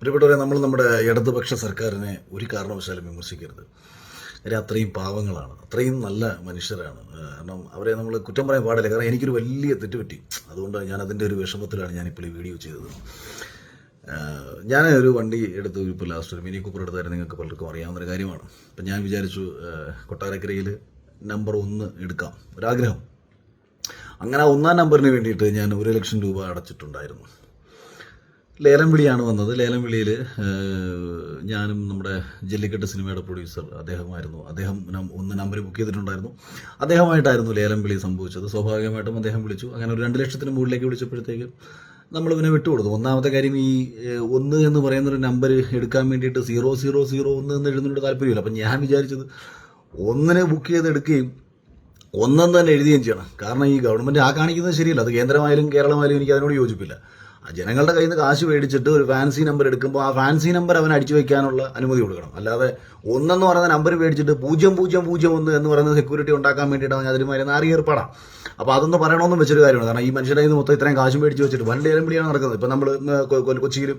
പ്രിയപ്പെട്ടവരെ നമ്മൾ നമ്മുടെ ഇടതുപക്ഷ സർക്കാരിനെ ഒരു കാരണവശാലും വിമർശിക്കരുത്. കാര്യം അത്രയും പാവങ്ങളാണ്. അത്രയും നല്ല മനുഷ്യരാണ്. കാരണം അവരെ നമ്മൾ കുറ്റം പറയാൻ പാടില്ല. കാരണം എനിക്കൊരു വലിയ തെറ്റ് പറ്റി അതുകൊണ്ട് ഞാൻ അതിന്റെ ഒരു വിഷമത്തിലാണ് ഞാനിപ്പോൾ ഈ വീഡിയോ ചെയ്തത്. ഞാൻ ഒരു വണ്ടി എടുത്തു ഇപ്പോൾ ലാസ്റ്റ് ഒരു മിനി കൂപ്പർ എടുത്തായിരുന്നു. നിങ്ങൾക്ക് പലർക്കും അറിയാവുന്ന ഒരു കാര്യമാണ്. അപ്പം ഞാൻ വിചാരിച്ചു കൊട്ടാരക്കരയിൽ നമ്പർ ഒന്ന് എടുക്കാം. ഒരാഗ്രഹം. അങ്ങനെ ഒന്നാം നമ്പറിന് വേണ്ടിയിട്ട് ഞാൻ ഒരു ലക്ഷം രൂപ അടച്ചിട്ടുണ്ടായിരുന്നു. ലേലം വിളിയാണ് വന്നത്. ലേലം വിളിയിൽ ഞാനും നമ്മുടെ ജല്ലിക്കെട്ട് സിനിമയുടെ പ്രൊഡ്യൂസർ അദ്ദേഹമായിരുന്നു അദ്ദേഹം ഒന്ന് നമ്പർ ബുക്ക് ചെയ്തിട്ടുണ്ടായിരുന്നു. അദ്ദേഹമായിട്ടായിരുന്നു ലേലം വിളി സംഭവിച്ചത്. സ്വാഭാവികമായിട്ടും അദ്ദേഹം വിളിച്ചു. അങ്ങനെ ഒരു രണ്ട് ലക്ഷത്തിന് മുകളിലേക്ക് വിളിച്ചപ്പോഴത്തേക്ക് നമ്മൾ ഇവനെ വിട്ടുകൊടുത്തു. ഒന്നാമത്തെ കാര്യം ഈ ഒന്ന് എന്ന് പറയുന്ന ഒരു നമ്പർ എടുക്കാൻ വേണ്ടിയിട്ട് സീറോ സീറോ സീറോ ഒന്ന് എന്ന് എഴുതുന്നതിനോട് താല്പര്യമില്ല. അപ്പം ഞാൻ വിചാരിച്ചത് ഒന്നിനെ ബുക്ക് ചെയ്ത് എടുക്കുകയും ഒന്നെന്ന് തന്നെ എഴുതുകയും ചെയ്യണം. കാരണം ഈ ഗവൺമെന്റ് ആ കാണിക്കുന്നത് ശരിയല്ല. അത് കേന്ദ്രമായാലും കേരളമായാലും എനിക്ക് അതിനോട് യോജിപ്പില്ല. ജനങ്ങളുടെ കയ്യിൽ നിന്ന് കാശ് മേടിച്ചിട്ട് ഒരു ഫാൻസി നമ്പർ എടുക്കുമ്പോൾ ആ ഫാൻസി നമ്പർ അവൻ അടിച്ചു വെക്കാനുള്ള അനുമതി കൊടുക്കണം. അല്ലാതെ ഒന്നെന്ന് പറയുന്ന നമ്പർ മേടിച്ചിട്ട് പൂജ്യം പൂജ്യം പൂജ്യം ഒന്ന് എന്ന് പറയുന്ന സെക്യൂരിറ്റി ഉണ്ടാക്കാൻ വേണ്ടിയിട്ടാണ് അതിന് മരുന്ന് ഏർപ്പാടാം. അപ്പോൾ അതൊന്നും പറയണമെന്നും വെച്ചൊരു കാര്യമാണ്. കാരണം ഈ മനുഷ്യരുടെ കയ്യിൽ നിന്ന് മൊത്തം ഇത്രയും കാശ് മേടിച്ച് വെച്ചിട്ട് വണ്ടി ലേലം വിളിയാണ് നടക്കുന്നത്. ഇപ്പം നമ്മൾ കൊച്ചിയിൽ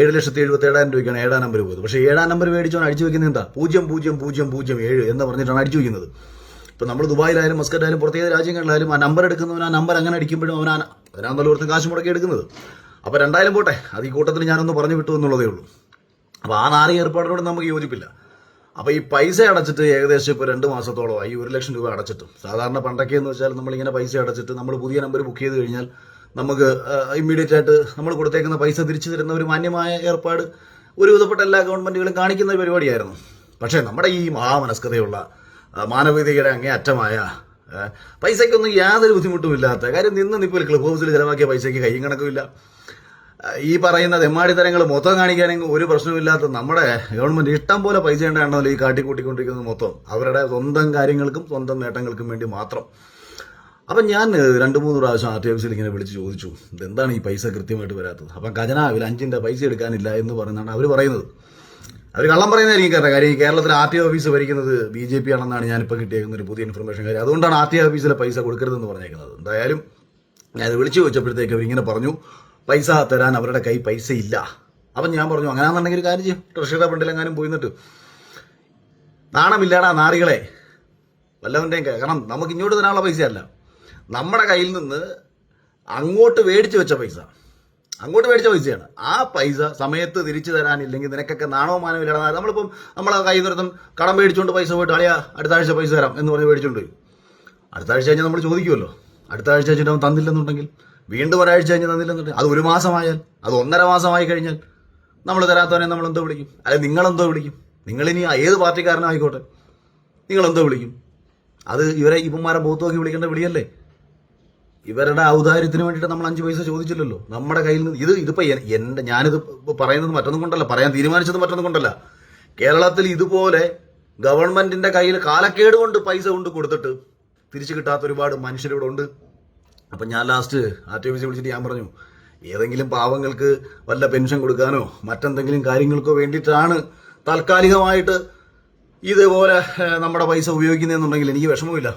ഏഴ് ലക്ഷത്തി എഴുപത്തി ഏഴായിരം രൂപയ്ക്കാണ് ഏഴാം നമ്പർ പോയത്. പക്ഷേ ഏഴാം നമ്പർ മേടിച്ചവൻ അടിച്ചു വെക്കുന്നത് എന്താ? പൂജ്യം പൂജ്യം പൂജ്യം പൂജ്യം ഏഴ് എന്ന് പറഞ്ഞിട്ടാണ് അടിച്ചു വയ്ക്കുന്നത്. ഇപ്പം നമ്മൾ ദുബായിലായാലും മസ്കറ്റായാലും പുറത്തേത് രാജ്യങ്ങളിലായാലും ആ നമ്പർ എടുക്കുന്നവൻ ആ നമ്പർ അങ്ങനെ അടിക്കുമ്പോഴും അവൻ അവനാണല്ലോ ഒരുത്തം കാശ് മുടക്കി എടുക്കുന്നത്. അപ്പോൾ രണ്ടായാലും പോട്ടെ. അത് ഈ കൂട്ടത്തിൽ ഞാനൊന്ന് പറഞ്ഞു വിട്ടു എന്നുള്ളതേ ഉള്ളൂ. അപ്പോൾ ആ നാല് ഏർപ്പാടിനോട് നമുക്ക് യോജിപ്പില്ല. അപ്പോൾ ഈ പൈസ അടച്ചിട്ട് ഏകദേശം ഇപ്പോൾ രണ്ട് മാസത്തോളമായി ഒരു ലക്ഷം രൂപ അടച്ചിട്ട്. സാധാരണ പണ്ടൊക്കെ എന്ന് വെച്ചാൽ നമ്മളിങ്ങനെ പൈസ അടച്ചിട്ട് നമ്മൾ പുതിയ നമ്പർ ബുക്ക് ചെയ്ത് കഴിഞ്ഞാൽ നമുക്ക് ഇമ്മീഡിയറ്റ് ആയിട്ട് നമ്മൾ കൊടുത്തേക്കുന്ന പൈസ തിരിച്ചു തരുന്ന ഒരു മാന്യമായ ഏർപ്പാട് ഒരു വിധപ്പെട്ട എല്ലാ ഗവൺമെന്റുകളും കാണിക്കുന്ന ഒരു പരിപാടിയായിരുന്നു. പക്ഷേ നമ്മുടെ ഈ മഹാമനസ്കതയുള്ള മാനവികതയുടെ അങ്ങേ അറ്റമായ പൈസയ്ക്കൊന്നും യാതൊരു ബുദ്ധിമുട്ടും ഇല്ലാത്ത കാര്യം നിന്ന് നിപ്പോൾ ക്ലബ് ഹൗസിൽ ചിലവാക്കിയ പൈസയ്ക്ക് കയ്യും കണക്കുമില്ല. ഈ പറയുന്ന തെമ്മാടിത്തരങ്ങൾ മൊത്തം കാണിക്കാനെങ്കിൽ ഒരു പ്രശ്നമില്ലാത്ത നമ്മുടെ ഗവൺമെന്റ് ഇഷ്ടം പോലെ പൈസ ഉണ്ടാണല്ലോ ഈ കാട്ടിക്കൂട്ടിക്കൊണ്ടിരിക്കുന്നത് മൊത്തം. അവരുടെ സ്വന്തം കാര്യങ്ങൾക്കും സ്വന്തം നേട്ടങ്ങൾക്കും വേണ്ടി മാത്രം. അപ്പം ഞാൻ രണ്ട് മൂന്ന് പ്രാവശ്യം ആർ ടി ഓഫീസിൽ ഇങ്ങനെ വിളിച്ച് ചോദിച്ചു ഇതെന്താണ് ഈ പൈസ കൃത്യമായിട്ട് വരാത്തത്? അപ്പം ഖജനാവിൽ അഞ്ചിന്റെ പൈസ എടുക്കാനില്ല എന്ന് പറയുന്നതാണ് അവർ പറയുന്നത്. അവർ കള്ളം പറയുന്നതായിരിക്കും കാരണം കാര്യം. കേരളത്തിൽ ആർ ടി ഓഫീസ് ഭരിക്കുന്നത് ബി ജെ പി ആണെന്നാണ് ഞാനിപ്പോൾ കിട്ടിയേക്കുന്ന ഒരു പുതിയ ഇൻഫർമേഷൻ കാര്യം. അതുകൊണ്ടാണ് ആർ ടി ഓഫീസിലെ പൈസ കൊടുക്കരുതെന്ന് പറഞ്ഞേക്കുന്നത്. എന്തായാലും ഞാൻ വിളിച്ചു ചോദിച്ചപ്പോഴത്തേക്ക് അവരിങ്ങനെ പറഞ്ഞു പൈസ തരാൻ അവരുടെ കൈ പൈസ ഇല്ല അപ്പം ഞാൻ പറഞ്ഞു അങ്ങനെയാണെന്നുണ്ടെങ്കിൽ ഒരു കാര്യം ചെയ്യും. ട്രഷറിയുടെ ഫണ്ടിലെങ്ങാനും പോയി നിന്നിട്ട്. നാണമില്ലാടാ നാറികളെ. വല്ലവന്റെയും കാരണം നമുക്ക് ഇങ്ങോട്ട് തരാനുള്ള പൈസയല്ല നമ്മുടെ കയ്യിൽ നിന്ന് അങ്ങോട്ട് മേടിച്ചു വെച്ച പൈസ. അങ്ങോട്ട് മേടിച്ച പൈസയാണ്. ആ പൈസ സമയത്ത് തിരിച്ചു തരാനില്ലെങ്കിൽ നിനക്കൊക്കെ നാണോ മാനോ ഇല്ലടാ നമ്മളിപ്പം നമ്മളെ കയ്യിൽ നിന്നൊരുത്തം കടം മേടിച്ചുകൊണ്ട് പൈസ പോയിട്ട് അളിയാ അടുത്ത ആഴ്ച പൈസ തരാം എന്ന് പറഞ്ഞ് മേടിച്ചുകൊണ്ട് അടുത്ത ആഴ്ച കഴിഞ്ഞാൽ നമ്മൾ ചോദിക്കുമല്ലോ അടുത്ത ആഴ്ച കഴിഞ്ഞിട്ട് അവൻ തന്നില്ലെന്നുണ്ടെങ്കിൽ വീണ്ടും ഒരാഴ്ച കഴിഞ്ഞ് തന്നില്ലെന്നുണ്ട് അത് ഒരു മാസമായാൽ അത് ഒന്നര മാസമായി കഴിഞ്ഞാൽ നമ്മൾ തരാത്തവനെ നമ്മൾ എന്തോ വിളിക്കും. അല്ലെ നിങ്ങളെന്തോ വിളിക്കും. നിങ്ങളിനി ഏത് പാർട്ടിക്കാരനായിക്കോട്ടെ നിങ്ങളെന്തോ വിളിക്കും. അത് ഇവരെ ഇപ്പന്മാരെ മുഖത്ത് നോക്കി വിളിക്കേണ്ട വിളിയല്ലേ? ഇവരുടെ ഔദാര്യത്തിന് വേണ്ടിയിട്ട് നമ്മൾ അഞ്ച് പൈസ ചോദിച്ചില്ലല്ലോ. നമ്മുടെ കയ്യിൽ നിന്ന് ഇത് ഇതിപ്പോ എന്റെ ഞാനിത് പറയുന്നത് മറ്റൊന്നും കൊണ്ടല്ല പറയാൻ തീരുമാനിച്ചത് മറ്റൊന്നും കൊണ്ടല്ല. കേരളത്തിൽ ഇതുപോലെ ഗവൺമെന്റിന്റെ കയ്യിൽ കാലക്കേട് കൊണ്ട് പൈസ കൊണ്ട് കൊടുത്തിട്ട് തിരിച്ചു കിട്ടാത്ത ഒരുപാട് മനുഷ്യരിവിടെ ഉണ്ട്. അപ്പം ഞാൻ ലാസ്റ്റ് ആർ ടി ഓഫീസിൽ വിളിച്ചിട്ട് ഞാൻ പറഞ്ഞു ഏതെങ്കിലും പാവങ്ങൾക്ക് വല്ല പെൻഷൻ കൊടുക്കാനോ മറ്റെന്തെങ്കിലും കാര്യങ്ങൾക്കോ വേണ്ടിയിട്ടാണ് താൽക്കാലികമായിട്ട് ഇതേപോലെ നമ്മുടെ പൈസ ഉപയോഗിക്കുന്നതെന്നുണ്ടെങ്കിൽ എനിക്ക് വിഷമമില്ല.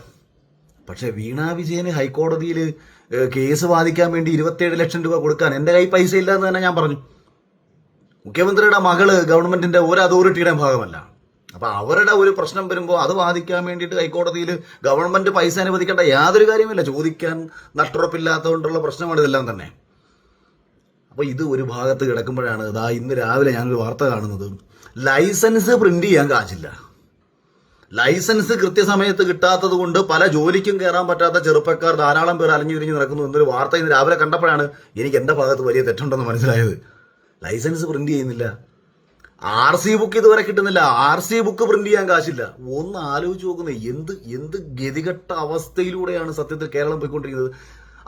പക്ഷെ വീണ വിജയന് ഹൈക്കോടതിയിൽ കേസ് വാദിക്കാൻ വേണ്ടി ഇരുപത്തിയേഴ് ലക്ഷം രൂപ കൊടുക്കാൻ എന്റെ കൈ പൈസ ഇല്ല എന്ന് തന്നെ ഞാൻ പറഞ്ഞു. മുഖ്യമന്ത്രിയുടെ മകൾ ഗവൺമെന്റിന്റെ ഒരു അതോറിറ്റിയുടെ ഭാഗമല്ല. അപ്പൊ അവരുടെ ഒരു പ്രശ്നം വരുമ്പോൾ അത് ബാധിക്കാൻ വേണ്ടിയിട്ട് ഹൈക്കോടതിയിൽ ഗവൺമെന്റ് പൈസ അനുവദിക്കേണ്ട യാതൊരു കാര്യമില്ല ചോദിക്കാൻ നട്ടുറപ്പില്ലാത്തതുകൊണ്ടുള്ള പ്രശ്നമാണ് ഇതെല്ലാം തന്നെ. അപ്പോൾ ഇത് ഒരു ഭാഗത്ത് കിടക്കുമ്പോഴാണ് ഇതാ ഇന്ന് രാവിലെ ഞാനൊരു വാർത്ത കാണുന്നത്. ലൈസൻസ് പ്രിന്റ് ചെയ്യാൻ കാശില്ല. ലൈസൻസ് കൃത്യസമയത്ത് കിട്ടാത്തത് കൊണ്ട് പല ജോലിക്കും കയറാൻ പറ്റാത്ത ചെറുപ്പക്കാർ ധാരാളം പേർ അലഞ്ഞു തിരിഞ്ഞ് നടക്കുന്നു എന്നൊരു വാർത്ത ഇന്ന് രാവിലെ കണ്ടപ്പോഴാണ് എനിക്ക് എന്റെ ഭാഗത്ത് വലിയ തെറ്റുണ്ടെന്ന് മനസ്സിലായത്. ലൈസൻസ് പ്രിന്റ് ചെയ്യുന്നില്ല. ആർ സി ബുക്ക് ഇതുവരെ കിട്ടുന്നില്ല. ആർ സി ബുക്ക് പ്രിന്റ് ചെയ്യാൻ കാശില്ല. ഒന്ന് ആലോചിച്ച് നോക്കുന്നത് എന്ത് എന്ത് ഗതികെട്ട അവസ്ഥയിലൂടെയാണ് സത്യത്തിൽ കേരളം പോയിക്കൊണ്ടിരിക്കുന്നത്?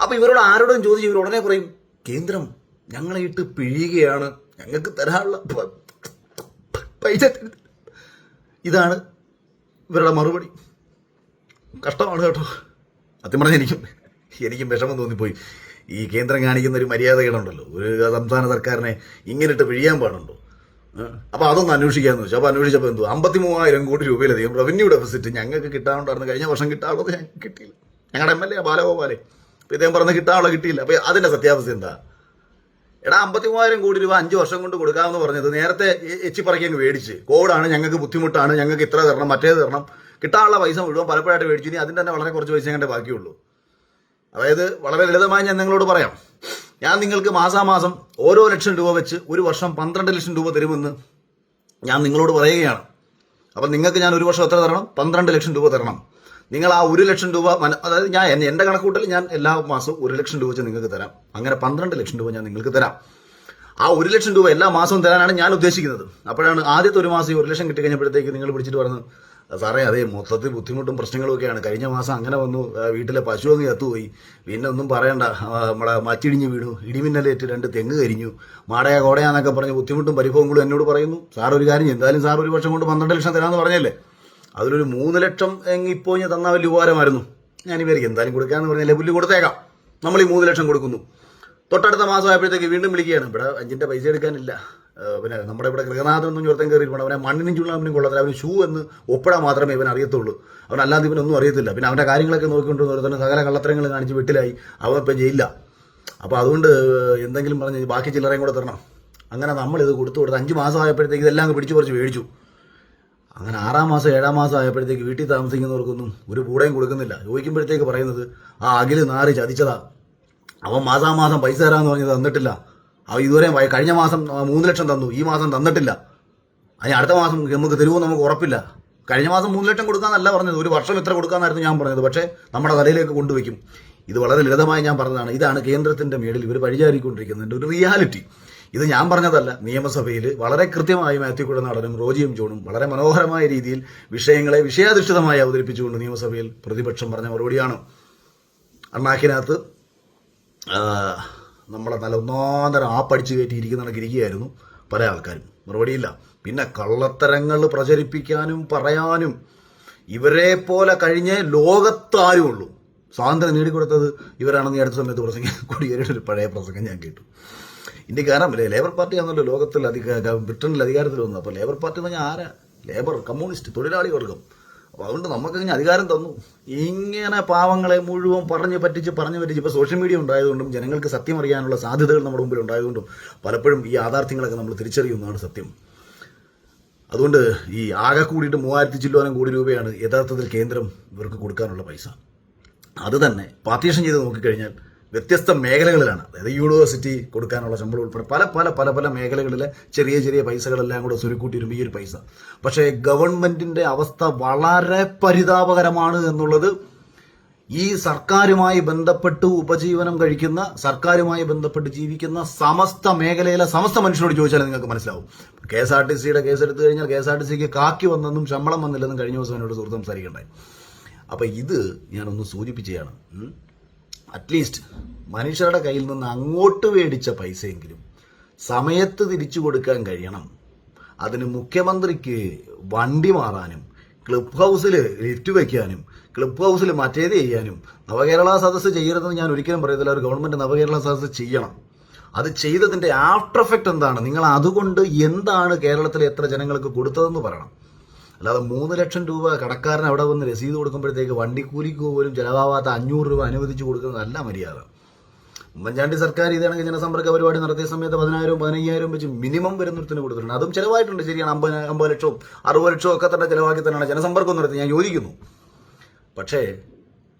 അപ്പൊ ഇവരോട് ആരോടും ചോദിച്ചു ഇവർ ഉടനെ പറയും കേന്ദ്രം ഞങ്ങളെ ഇട്ട് പിഴിയുകയാണ്. ഞങ്ങൾക്ക് തരാനുള്ള പൈസ ഇതാണ് ഇവരുടെ മറുപടി. കഷ്ടമാണ് കേട്ടോ. സത്യം പറഞ്ഞാൽ എനിക്കും എനിക്കും വിഷമം തോന്നിപ്പോയി. ഈ കേന്ദ്രം കാണിക്കുന്ന ഒരു മര്യാദകളുണ്ടല്ലോ ഒരു സംസ്ഥാന സർക്കാരിനെ ഇങ്ങനെ ഇട്ട് പിഴിയാൻ പാടുണ്ടോ? അപ്പോൾ അതൊന്ന് അന്വേഷിക്കാന്ന് വെച്ചു. അപ്പോൾ അന്വേഷിച്ചപ്പോൾ എന്തോ? അമ്പത്തി മൂവായിരം കോടി രൂപയിലധികം റവന്യൂ ഡെഫിസിറ്റ് ഞങ്ങൾക്ക് കിട്ടാണ്ടായിരുന്നു കഴിഞ്ഞ വർഷം കിട്ടാനുള്ളത് ഞങ്ങൾക്ക് കിട്ടിയില്ല. ഞങ്ങളുടെ എം എൽ എ ബാലഗോപാലെ. അപ്പോൾ ഇദ്ദേഹം പറഞ്ഞ് കിട്ടാനുള്ള കിട്ടിയില്ല. അപ്പോൾ അതിന്റെ സത്യാവസ്ഥ എന്താ? എടാ അമ്പത്തി മൂവായിരം കോടി രൂപ അഞ്ച് വർഷം കൊണ്ട് കൊടുക്കാമെന്ന് പറഞ്ഞത് നേരത്തെ എച്ചി പറക്കി അങ്ങ് മേടിച്ച്. കോവിഡാണ് ഞങ്ങൾക്ക് ബുദ്ധിമുട്ടാണ് ഞങ്ങൾക്ക് ഇത്ര തരണം മറ്റേത് തരണം. കിട്ടാനുള്ള പൈസ മുഴുവൻ പലപ്പോഴായിട്ട് മേടിച്ചു. ഇനി അതിന്റെ തന്നെ വളരെ കുറച്ച് പൈസ ഞങ്ങളുടെ ബാക്കിയുള്ളൂ. അതായത് വളരെ ലളിതമായി ഞാൻ നിങ്ങളോട് പറയാം. ഞാൻ നിങ്ങൾക്ക് മാസാമാസം ഓരോ ലക്ഷം രൂപ വെച്ച് ഒരു വർഷം പന്ത്രണ്ട് ലക്ഷം രൂപ തരുമെന്ന് ഞാൻ നിങ്ങളോട് പറയുകയാണ്. അപ്പം നിങ്ങൾക്ക് ഞാൻ ഒരു വർഷം എത്ര തരണം? പന്ത്രണ്ട് ലക്ഷം രൂപ തരണം. നിങ്ങൾ ആ ഒരു ലക്ഷം രൂപ അതായത് ഞാൻ എൻ- എന്റെ കണക്കൂട്ടൽ ഞാൻ എല്ലാ മാസവും ഒരു ലക്ഷം രൂപ വെച്ച് നിങ്ങൾക്ക് തരാം. അങ്ങനെ പന്ത്രണ്ട് ലക്ഷം രൂപ ഞാൻ നിങ്ങൾക്ക് തരാം. ആ ഒരു ലക്ഷം രൂപ എല്ലാ മാസവും തരാനാണ് ഞാൻ ഉദ്ദേശിക്കുന്നത്. അപ്പോഴാണ് ആദ്യത്തെ ഒരു മാസം ഈ ഒരു ലക്ഷം കിട്ടി കഴിഞ്ഞപ്പോഴത്തേക്ക് നിങ്ങൾ പിടിച്ചിട്ട് പറഞ്ഞു സാറേ അതെ മൊത്തത്തിൽ ബുദ്ധിമുട്ടും പ്രശ്നങ്ങളും ഒക്കെയാണ്. കഴിഞ്ഞ മാസം അങ്ങനെ വന്നു. വീട്ടിലെ പശു അങ്ങ് ചത്തുപോയി. പിന്നെ ഒന്നും പറയണ്ട. നമ്മളെ മച്ചിടിഞ്ഞ് വീണു. ഇടിമിന്നലേറ്റ് രണ്ട് തെങ്ങ് കരിഞ്ഞു. മാടയ കോടയാന്നൊക്കെ പറഞ്ഞ് ബുദ്ധിമുട്ടും പരിഭവങ്ങളും എന്നോട് പറയുന്നു. സാർ ഒരു കാര്യം എന്തായാലും സാർ ഒരു വർഷം കൊണ്ട് പന്ത്രണ്ട് ലക്ഷം തരാമെന്ന് പറഞ്ഞല്ലേ? അതിലൊരു മൂന്ന് ലക്ഷം എങ്ങ് ഇപ്പോൾ ഞാൻ തന്നാൽ വലിയ ഉപകാരമായിരുന്നു. ഞാൻ ഇവർക്ക് എന്തായാലും കൊടുക്കാമെന്ന് പറഞ്ഞാൽ പുല്ല് കൊടുത്തേക്കാം. നമ്മൾ ഈ മൂന്ന് ലക്ഷം കൊടുക്കുന്നു. തൊട്ടടുത്ത മാസം ആയപ്പോഴത്തേക്ക് വീണ്ടും വിളിക്കുകയാണ്. ഇവിടെ അഞ്ചിന്റെ പൈസ എടുക്കാനില്ല. പിന്നെ നമ്മുടെ ഇവിടെ ഗൃഹനാഥൻ എന്നും ചോർത്തൻ കയറിയിട്ടുണ്ട് അവനെ മണ്ണിനും ചുള്ളാമിനും കൊള്ളത്തില്ല. അവന് ഷൂ എന്ന് ഒപ്പിടാൻ മാത്രമേ ഇവൻ അറിയത്തുള്ളൂ. അവൻ അല്ലാതെ ഇവനൊന്നും അറിയത്തില്ല. പിന്നെ അവന്റെ കാര്യങ്ങളൊക്കെ നോക്കിക്കൊണ്ട് തന്നെ സകല കള്ളത്തരങ്ങൾ കാണിച്ച് വീട്ടിലായി. അവൻ ഇപ്പം ജയിലില്ല അപ്പോൾ അതുകൊണ്ട് എന്തെങ്കിലും പറഞ്ഞ് ബാക്കി ചില്ലറയും കൂടെ തരണം. അങ്ങനെ നമ്മളിത് കൊടുത്തു കൊടുത്ത് അഞ്ച് മാസം ആയപ്പോഴത്തേക്ക് ഇതെല്ലാം പിടിച്ചു കുറച്ച് മേടിച്ചു. അങ്ങനെ ആറാം മാസം ഏഴാം മാസം ആയപ്പോഴത്തേക്ക് വീട്ടിൽ താമസിക്കുന്നവർക്കൊന്നും ഒരു കൂടെയും കൊടുക്കുന്നില്ല. ചോദിക്കുമ്പോഴത്തേക്ക് പറയുന്നത് ആ അഖിൽ നാറി ചതിച്ചതാ. അവൻ മാസാമാസം പൈസ തരാമെന്ന് പറഞ്ഞത് തന്നിട്ടില്ല. ഇതുവരെ കഴിഞ്ഞ മാസം മൂന്ന് ലക്ഷം തന്നു. ഈ മാസം തന്നിട്ടില്ല. അതിന് അടുത്ത മാസം നമുക്ക് തരുമോ നമുക്ക് ഉറപ്പില്ല. കഴിഞ്ഞ മാസം മൂന്ന് ലക്ഷം കൊടുക്കാന്നല്ല പറഞ്ഞത്. ഒരു വർഷം എത്ര കൊടുക്കാന്നായിരുന്നു ഞാൻ പറഞ്ഞത്. പക്ഷേ നമ്മുടെ തലയിലേക്ക് കൊണ്ടുവയ്ക്കും. ഇത് വളരെ ലളിതമായി ഞാൻ പറഞ്ഞതാണ്. ഇതാണ് കേന്ദ്രത്തിന്റെ മേളിൽ ഇവർ വഴിചാരിക്കൊണ്ടിരിക്കുന്നതിന്റെ ഒരു റിയാലിറ്റി. ഇത് ഞാൻ പറഞ്ഞതല്ല. നിയമസഭയിൽ വളരെ കൃത്യമായി മാത്യു കുഴനാടനും റോജിയും ജോണും വളരെ മനോഹരമായ രീതിയിൽ വിഷയങ്ങളെ വിഷയാധിഷ്ഠിതമായി അവതരിപ്പിച്ചുകൊണ്ട് നിയമസഭയിൽ പ്രതിപക്ഷം പറഞ്ഞ മറുപടിയാണ്. അണ്ണാക്കിനകത്ത് നമ്മളെ നല്ല ഒന്നാന്തരം ആ പഠിച്ചു കയറ്റി ഇരിക്കുന്ന ഇരിക്കുകയായിരുന്നു പല ആൾക്കാരും. മറുപടിയില്ല. പിന്നെ കള്ളത്തരങ്ങൾ പ്രചരിപ്പിക്കാനും പറയാനും ഇവരെ പോലെ കഴിഞ്ഞേ ലോകത്താരും ഉള്ളൂ സ്വാതന്ത്ര്യം നേടിക്കൊടുത്തത് ഇവരാണെന്ന് അടുത്ത സമയത്ത് പ്രസംഗം കോടിയേരിയുടെ ഒരു പഴയ പ്രസംഗം ഞാൻ കേട്ടു. ഇന്ത്യക്കാരൻ അല്ലേ? ലേബർ പാർട്ടി ആണല്ലോ ലോകത്തിൽ അധിക ബ്രിട്ടനിൽ അധികാരത്തിൽ വന്നു അപ്പോൾ ലേബർ പാർട്ടി എന്ന് പറഞ്ഞാൽ ആരാ? ലേബർ കമ്മ്യൂണിസ്റ്റ് തൊഴിലാളി വർഗം. അപ്പോൾ അതുകൊണ്ട് നമുക്ക് ഇങ്ങനെ അധികാരം തന്നു. ഇങ്ങനെ പാവങ്ങളെ മുഴുവൻ പറഞ്ഞു പറ്റിച്ച് പറഞ്ഞു പറ്റിച്ച് ഇപ്പോൾ സോഷ്യൽ മീഡിയ ഉണ്ടായതുകൊണ്ടും ജനങ്ങൾക്ക് സത്യം അറിയാനുള്ള സാധ്യതകൾ നമ്മുടെ മുമ്പിൽ ഉണ്ടായതുകൊണ്ടും പലപ്പോഴും ഈ യാഥാർത്ഥ്യങ്ങളൊക്കെ നമ്മൾ തിരിച്ചറിയുന്നതാണ് സത്യം. അതുകൊണ്ട് ഈ ആകെ കൂടിയിട്ട് മൂവായിരത്തി ചില്ലോനം കോടി രൂപയാണ് യഥാർത്ഥത്തിൽ കേന്ദ്രം ഇവർക്ക് കൊടുക്കാനുള്ള പൈസ. അത് തന്നെ പാർട്ടീഷൻ ചെയ്ത് നോക്കിക്കഴിഞ്ഞാൽ വ്യത്യസ്ത മേഖലകളിലാണ്. അതായത് യൂണിവേഴ്സിറ്റി കൊടുക്കാനുള്ള ശമ്പളം ഉൾപ്പെടെ പല പല പല പല മേഖലകളിലെ ചെറിയ ചെറിയ പൈസകളെല്ലാം കൂടെ സുരുക്കൂട്ടിയിരുന്നു ഈ ഒരു പൈസ. പക്ഷേ ഗവൺമെന്റിന്റെ അവസ്ഥ വളരെ പരിതാപകരമാണ് എന്നുള്ളത് ഈ സർക്കാരുമായി ബന്ധപ്പെട്ട് ഉപജീവനം കഴിക്കുന്ന സർക്കാരുമായി ബന്ധപ്പെട്ട് ജീവിക്കുന്ന സമസ്ത മേഖലയിലെ സമസ്ത മനുഷ്യരോട് ചോദിച്ചാൽ നിങ്ങൾക്ക് മനസ്സിലാവും. കെ എസ് ആർ ടി സിയുടെ കേസ് എടുത്തു കഴിഞ്ഞാൽ കെ എസ് ആർ ടി സിക്ക് കാക്കി വന്നെന്നും ശമ്പളം വന്നില്ലെന്നും കഴിഞ്ഞ ദിവസം എന്നോട് സുഹൃത്ത് സംസാരിക്കണ്ടായി. അപ്പം ഇത് ഞാനൊന്ന് സൂചിപ്പിക്കുകയാണ് ഉം. അറ്റ്ലീസ്റ്റ് മനുഷ്യരുടെ കയ്യിൽ നിന്ന് അങ്ങോട്ട് മേടിച്ച പൈസയെങ്കിലും സമയത്ത് തിരിച്ചു കൊടുക്കാൻ കഴിയണം. അതിന് മുഖ്യമന്ത്രിക്ക് വണ്ടി മാറാനും ക്ലബ് ഹൗസിൽ ലിഫ്റ്റ് വയ്ക്കാനും ക്ലബ് ഹൗസിൽ മറ്റേത് ചെയ്യാനും നവകേരള സദസ്സ് ചെയ്യരുതെന്ന് ഞാൻ ഒരിക്കലും പറയത്തില്ല. ഒരു ഗവൺമെന്റ് നവകേരള സദസ്സ് ചെയ്യണം. അത് ചെയ്തതിന്റെ ആഫ്റ്റർ എഫക്റ്റ് എന്താണ്? നിങ്ങൾ അതുകൊണ്ട് എന്താണ് കേരളത്തിലെ എത്ര ജനങ്ങൾക്ക് കൊടുത്തതെന്ന് പറയണം. അല്ലാതെ മൂന്ന് ലക്ഷം രൂപ കടക്കാരൻ അവിടെ വന്ന് രസീത് കൊടുക്കുമ്പോഴത്തേക്ക് വണ്ടിക്കൂലിക്ക് പോലും ചിലവാകാത്ത അഞ്ഞൂറ് രൂപ അനുവദിച്ചു കൊടുക്കുന്നതല്ല മര്യാദ. ഉമ്മൻചാണ്ടി സർക്കാർ ഇതാണെങ്കിൽ ജനസമ്പർക്ക പരിപാടി നടത്തിയ സമയത്ത് പതിനായിരവും പതിനയ്യായിരവും വെച്ച് മിനിമം വരുന്നിടത്തിന് കൊടുത്തിട്ടുണ്ട്. അതും ചിലവായിട്ടുണ്ട്. ശരിയാണ് അമ്പത് അമ്പത് ലക്ഷവും അറുപത് ലക്ഷവും ഒക്കെ തന്നെ ചിലവാക്കി തന്നെയാണ് ജനസമ്പർക്കം നടത്തി. ഞാൻ യോജിക്കുന്നു. പക്ഷേ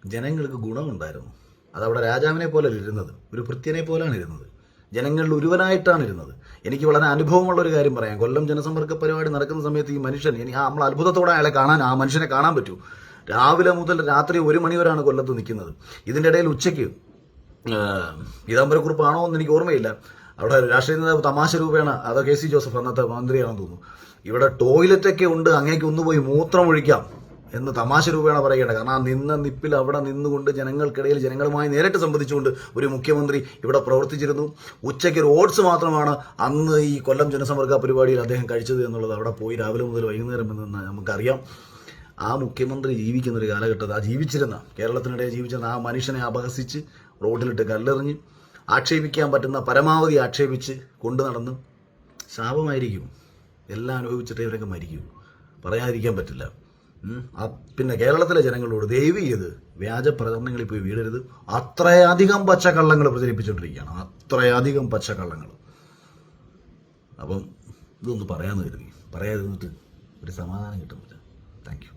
ജനങ്ങൾക്ക് ഗുണമുണ്ടായിരുന്നു. അതവിടെ രാജാവിനെ പോലെ ഇരുന്നത്. ഒരു ഭൃത്യനെ പോലെയാണ് ഇരുന്നത്. ജനങ്ങളിൽ ഒരുവനായിട്ടാണ് ഇരുന്നത് എനിക്ക് വളരെ അനുഭവമുള്ള ഒരു കാര്യം പറയാം. കൊല്ലം ജനസമ്പർക്ക പരിപാടി നടക്കുന്ന സമയത്ത് ഈ മനുഷ്യൻ ഇനി നമ്മൾ അത്ഭുതത്തോടെ അയാളെ കാണാൻ ആ മനുഷ്യനെ കാണാൻ പറ്റൂ. രാവിലെ മുതൽ രാത്രി ഒരു മണി വരെയാണ് കൊല്ലത്ത് നിൽക്കുന്നത്. ഇതിന്റെ ഇടയിൽ ഉച്ചയ്ക്ക് പീതാംബരക്കുറിപ്പാണോ എന്ന് എനിക്ക് ഓർമ്മയില്ല. അവിടെ രാഷ്ട്രീയ നേതാവ് തമാശ രൂപേണ അതോ കെ സി ജോസഫ് അന്നത്തെ മന്ത്രിയാണെന്ന് തോന്നുന്നു. ഇവിടെ ടോയ്ലറ്റൊക്കെ ഉണ്ട് അങ്ങേക്ക് ഒന്ന് പോയി മൂത്രം ഒഴിക്കാം. എന്ന് തമാശ രൂപേണ പറയേണ്ടത് കാരണം ആ നിന്ന നിപ്പിൽ അവിടെ നിന്നുകൊണ്ട് ജനങ്ങൾക്കിടയിൽ ജനങ്ങളുമായി നേരിട്ട് സംബന്ധിച്ചുകൊണ്ട് ഒരു മുഖ്യമന്ത്രി ഇവിടെ പ്രവർത്തിച്ചിരുന്നു. ഉച്ചയ്ക്ക് ഒരു ഓട്സ് മാത്രമാണ് അന്ന് ഈ കൊല്ലം ജനസമ്പർക്ക പരിപാടിയിൽ അദ്ദേഹം കഴിച്ചത് എന്നുള്ളത് അവിടെ പോയി രാവിലെ മുതൽ വൈകുന്നേരം എന്ന് നമുക്കറിയാം. ആ മുഖ്യമന്ത്രി ജീവിക്കുന്ന ഒരു കാലഘട്ടത്തിൽ ആ ജീവിച്ചിരുന്ന കേരളത്തിനിടയിൽ ജീവിച്ചിരുന്ന ആ മനുഷ്യനെ അപഹസിച്ച് റോഡിലിട്ട് കല്ലെറിഞ്ഞ് ആക്ഷേപിക്കാൻ പറ്റുന്ന പരമാവധി ആക്ഷേപിച്ച് കൊണ്ടു നടന്ന് ശാപമായിരിക്കും. എല്ലാം അനുഭവിച്ചിട്ട് ഇവരൊക്കെ മരിക്കും. പറയാതിരിക്കാൻ പറ്റില്ല. പിന്നെ കേരളത്തിലെ ജനങ്ങളോട് ദയവ് ചെയ്ത് വ്യാജ പ്രചരണങ്ങളിൽ പോയി വീടരുത് അത്രയധികം പച്ചക്കള്ളങ്ങൾ പ്രചരിപ്പിച്ചുകൊണ്ടിരിക്കുകയാണ് അത്രയധികം പച്ചക്കള്ളങ്ങൾ. അപ്പം ഇതൊന്ന് പറയാമെന്ന് കരുതി. പറയാതിരുന്നിട്ട് ഒരു സമാധാനം കിട്ടുന്നില്ല. താങ്ക്